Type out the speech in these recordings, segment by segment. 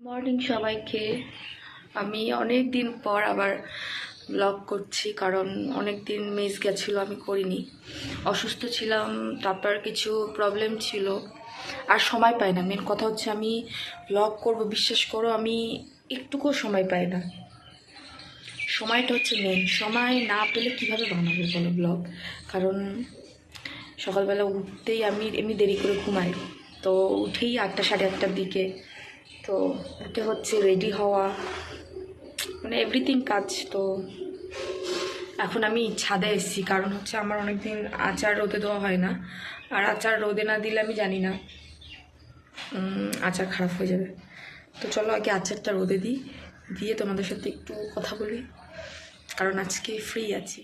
Morning সবাইকে। আমি অনেক দিন পর আবার ব্লগ করছি, কারণ অনেক দিন মিস গেছিল, আমি করিনি। অসুস্থ ছিলাম, তারপর কিছু প্রবলেম ছিল। আর সময় পাই না। মেন কথা হচ্ছে আমি ব্লগ করব, বিশ্বাস করো, আমি একটুকুও সময় পাই না। সময়টা হচ্ছে মেন সময় না পেলে কীভাবে বানাবো বলো ব্লগ কারণ সকালবেলা উঠতেই আমি এমনি দেরি করে ঘুমাই। তো উঠেই আটটা, সাড়ে আটটার দিকে। তো উঠে হচ্ছে রেডি হওয়া। মানে এভরিথিং কাজ। তো এখন আমি ছাদে এসেছি। কারণ হচ্ছে আমার অনেকদিন আচার রোদে দেওয়া হয় না। আর আচার রোদে না দিলে আমি জানি না আচার খারাপ হয়ে যাবে। তো চলো আগে আচারটা রোদে দিই। দিয়ে তোমাদের সাথে একটু কথা বলি। কারণ আজকে ফ্রি আছি।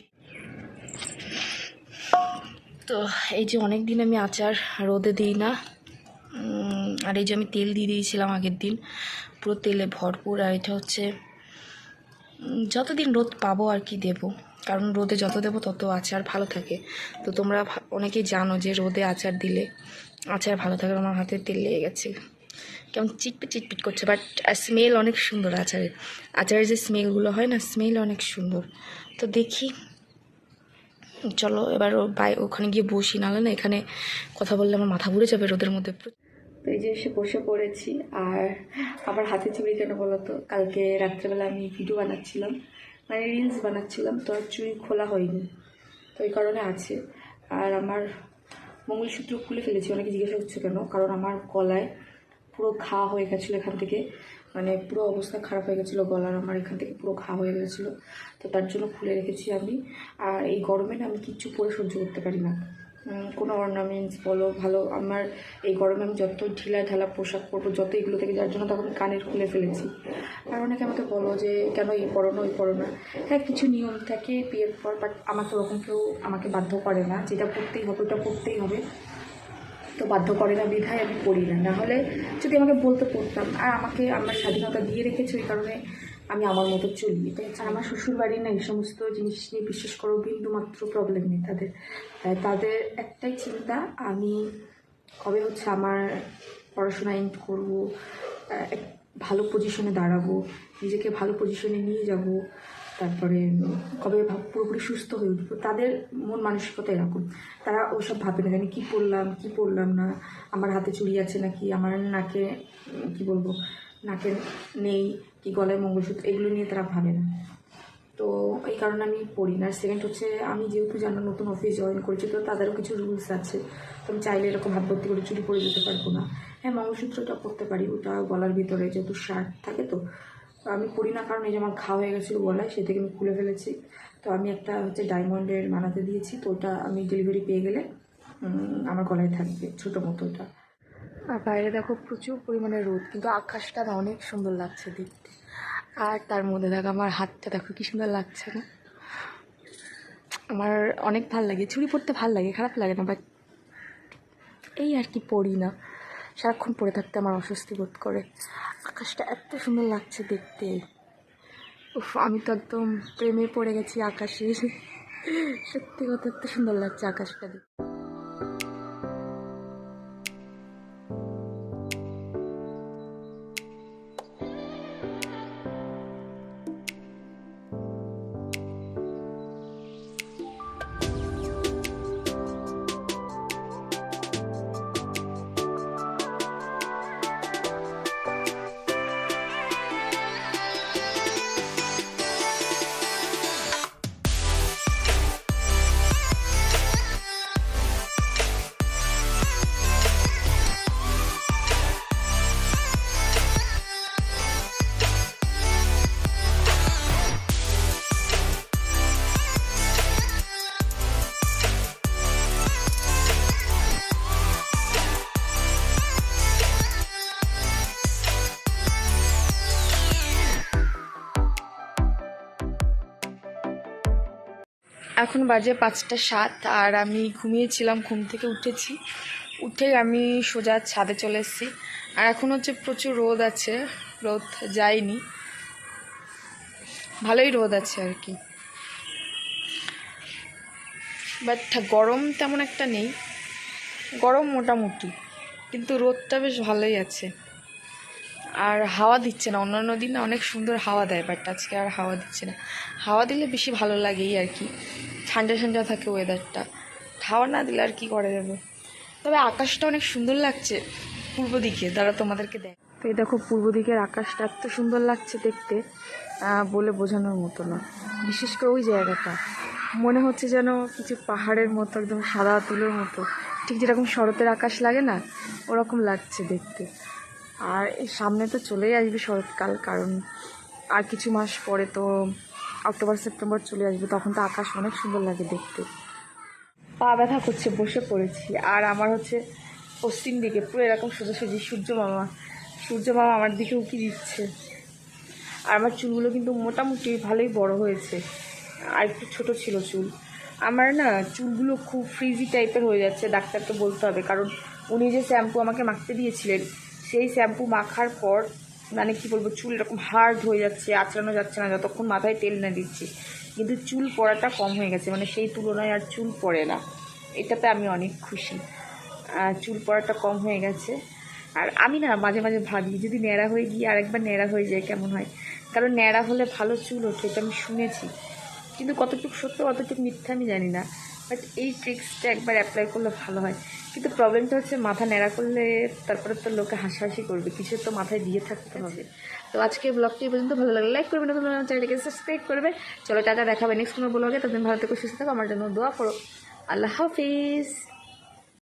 তো এই যে অনেক দিন আমি আচার রোদে দিই না আর এই যে আমি তেল দিয়ে দিয়েছিলাম আগের দিন, পুরো তেলে ভরপুর, আর এটা হচ্ছে যতদিন রোদ পাবো আর কি দেবো, কারণ রোদে যত দেবো তত আচার ভালো থাকে। তো তোমরা অনেকেই জানো যে রোদে আচার দিলে আচার ভালো থাকে আমার হাতে তেল লেগে গেছে। কেমন চিটপিট চিটপিট করছে বাট স্মেল অনেক সুন্দর আচারের আচারের যে স্মেলগুলো হয় না স্মেল অনেক সুন্দর। তো দেখি, চলো এবার ও বাই, ওখানে গিয়ে বসি, নাহলে না এখানে কথা বললে আমার মাথা ঘুরে যাবে রোদের মধ্যে। তো এই যে এসে বসে পড়েছি, আর আমার হাতে চুড়ি কেন বলো তো? কালকে রাত্রেবেলা আমি ভিডিও বানাচ্ছিলাম মানে রিলস বানাচ্ছিলাম, তো চুড়ি খোলা হয়নি, তো এই কারণে আছে। আর আমার মঙ্গলসূত্র খুলে ফেলেছি, অনেকে জিজ্ঞাসা করছে কেন? কারণ আমার গলায় পুরো ঘা হয়ে গেছিল এখান থেকে। মানে পুরো অবস্থা খারাপ হয়ে গেছিল, গলার আমার এখান থেকে পুরো ঘা হয়ে গেছিল। তো তার জন্য খুলে রেখেছি আমি। আর এই গরমে না আমি কিচ্ছু পরে সহ্য করতে পারি না। কোনো অর্নামেন্টস বলো, ভালো, আমার এই গরমে আমি যত ঢিলা ঢালা পোশাক পরবো, যত এগুলো থেকে যার জন্য তখন কানের খুলে ফেলেছি। আর অনেকে আমাকে বলো যে, কেন এই পরো না, ওই পরো না? হ্যাঁ কিছু নিয়ম থাকে বিয়ের পর বাট আমাকে ওরকম কেউ আমাকে বাধ্য করে না। যেটা করতেই হবে, ওটা করতেই হবে। তো বাধ্য করে না, বিধায় আমি পড়ি না। নাহলে যদি আমাকে বলতে পড়তাম, আর আমাকে আমার স্বাধীনতা দিয়ে রেখেছে ওই কারণে আমি আমার মতো চলি। তাই আর আমার শ্বশুর বাড়ি না, এই সমস্ত জিনিস নিয়ে বিশ্বাস করো, বিন্দুমাত্র প্রবলেম নেই তাদের। তাদের একটাই চিন্তা, আমি কবে হচ্ছে আমার পড়াশোনা এন্ড করব ভালো পজিশনে দাঁড়াবো, নিজেকে ভালো পজিশনে নিয়ে যাব তারপরে কবে পুরোপুরি সুস্থ হয়ে উঠবো, তাদের মন মানসিকতা এরকম। তারা ওসব ভাবে না, জানি কী পড়লাম কী পড়লাম না, আমার হাতে চুড়ি আছে নাকি, আমার নাকে কি বলব, নাকে নেই, কি গলায় মঙ্গলসূত্র, এগুলো নিয়ে তারা ভাবে না। তো এই কারণে আমি পড়ি না। সেকেন্ড হচ্ছে, আমি যেহেতু জানো নতুন অফিস জয়েন করেছি, তো তাদেরও কিছু রুলস আছে। তো আমি চাইলে এরকম হাত ভর্তি করে চুরি পরে যেতে পারব না। হ্যাঁ মঙ্গলসূত্রটা পরতে পারি, ওটা গলার ভিতরে যেহেতু শার্ট থাকে তো তো আমি পরি না, কারণ এই যে আমার ঘা হয়ে গেছিল গলায়, সে থেকে আমি খুলে ফেলেছি। তো আমি একটা হচ্ছে ডায়মন্ডের বানাতে দিয়েছি, তো ওটা আমি ডেলিভারি পেয়ে গেলে আমার গলায় থাকবে, ছোটো মতো ওটা। আর বাইরে দেখো প্রচুর পরিমাণে রোদ, কিন্তু আকাশটা না অনেক সুন্দর লাগছে দেখতে। আর তার মধ্যে দেখো আমার হাতটা, দেখো কি সুন্দর লাগছে না। আমার অনেক ভালো লাগে, চুড়ি পরতে ভালো লাগে, খারাপ লাগে না বাট এই আর কি পড়ি না। সারাক্ষণ পড়ে থাকতে আমার অস্বস্তি বোধ করে। আকাশটা এত সুন্দর লাগছে দেখতে। উফ, আমি তো একদম প্রেমে পড়ে গেছি আকাশে সত্যি কথা, এত সুন্দর লাগছে আকাশটা দেখতে। এখন বাজে পাঁচটা সাত আর আমি ঘুমিয়েছিলাম, ঘুম থেকে উঠেছি। উঠে আমি সোজা ছাদে চলে এসেছি। আর এখন হচ্ছে প্রচুর রোদ আছে, রোদ যায়নি। ভালোই রোদ আছে আর কি। বাট গরম তেমন একটা নেই। গরম মোটামুটি, কিন্তু রোদটা বেশ ভালোই আছে। আর হাওয়া দিচ্ছে না। অন্যান্য দিন অনেক সুন্দর হাওয়া দেয় বাট আজকে আর হাওয়া দিচ্ছে না। হাওয়া দিলে বেশি ভালো লাগেই আর কি। ঠান্ডা ঠান্ডা থাকে ওয়েদারটা হাওয়া না দিলে আর কি করা যাবে? তবে আকাশটা অনেক সুন্দর লাগছে পূর্ব দিকে। তারা তোমাদেরকে দেখ তো এই দেখো, পূর্ব দিকের আকাশটা এত সুন্দর লাগছে দেখতে। বলে বোঝানোর মতো না। বিশেষ করে ওই জায়গাটা। মনে হচ্ছে যেন কিছু পাহাড়ের মতো, একদম সাদা তুলোর মতো। ঠিক যেরকম শরতের আকাশ লাগে না, ওরকম লাগছে দেখতে। আর সামনে তো চলেই আসবে শরৎকাল, কারণ আর কিছু মাস পরে তো অক্টোবর, সেপ্টেম্বর চলে আসবে, তখন তো আকাশ অনেক সুন্দর লাগে দেখতে। পা ব্যথা করছে, বসে পড়েছি। আর আমার হচ্ছে পশ্চিম দিকে, পুরো এরকম সোজাসুজি সূর্য মামা সূর্য মামা আমার দিকে উকি দিচ্ছে। আর আমার চুলগুলো কিন্তু মোটামুটি ভালোই বড় হয়েছে। আর একটু ছোটো ছিল চুল। আমার না চুলগুলো খুব ফ্রিজি টাইপের হয়ে যাচ্ছে ডাক্তারকে বলতে হবে, কারণ উনি যে শ্যাম্পু আমাকে মাখতে দিয়েছিলেন সেই শ্যাম্পু মাখার পর মানে কি বলব, চুল এরকম হার্ড হয়ে যাচ্ছে, আঁচড়ানো যাচ্ছে না, যতক্ষণ মাথায় তেল না দিচ্ছি। কিন্তু চুল পড়াটা কম হয়ে গেছে মানে সেই তুলনায় আর চুল পড়ে না। এটাতে আমি অনেক খুশি। চুল পড়াটা কম হয়ে গেছে। আর আমি না, মাঝে মাঝে ভাবি, যদি ন্যাড়া হয়ে গিয়ে আরেকবার ন্যাড়া হয়ে যায় কেমন হয়? কারণ ন্যাড়া হলে ভালো চুল ওঠে, এটা আমি শুনেছি। কিন্তু কতটুকু সত্য কতটুকু মিথ্যা আমি জানি না। বাট এই ট্রিক্সটা একবার অ্যাপ্লাই করলে ভালো হয়। কিন্তু প্রবলেমটা হচ্ছে মাথা নেড়া করলে তারপরে তো লোকে হাসাহাসি করবে কিছু তো মাথায় দিয়ে থাকতে হবে। তো আজকে ব্লগটি পর্যন্ত, ভালো লাগলে লাইক করবে নতুন তোমরা চ্যানেলকে সাবস্ক্রাইব করবে। চলো টাটা, দেখাবে নেক্সট কোনো ব্লগে তাদের ভালো থেকে, সুস্থ থাকো, আমার জন্য দোয়া করো। আল্লাহ হাফিজ।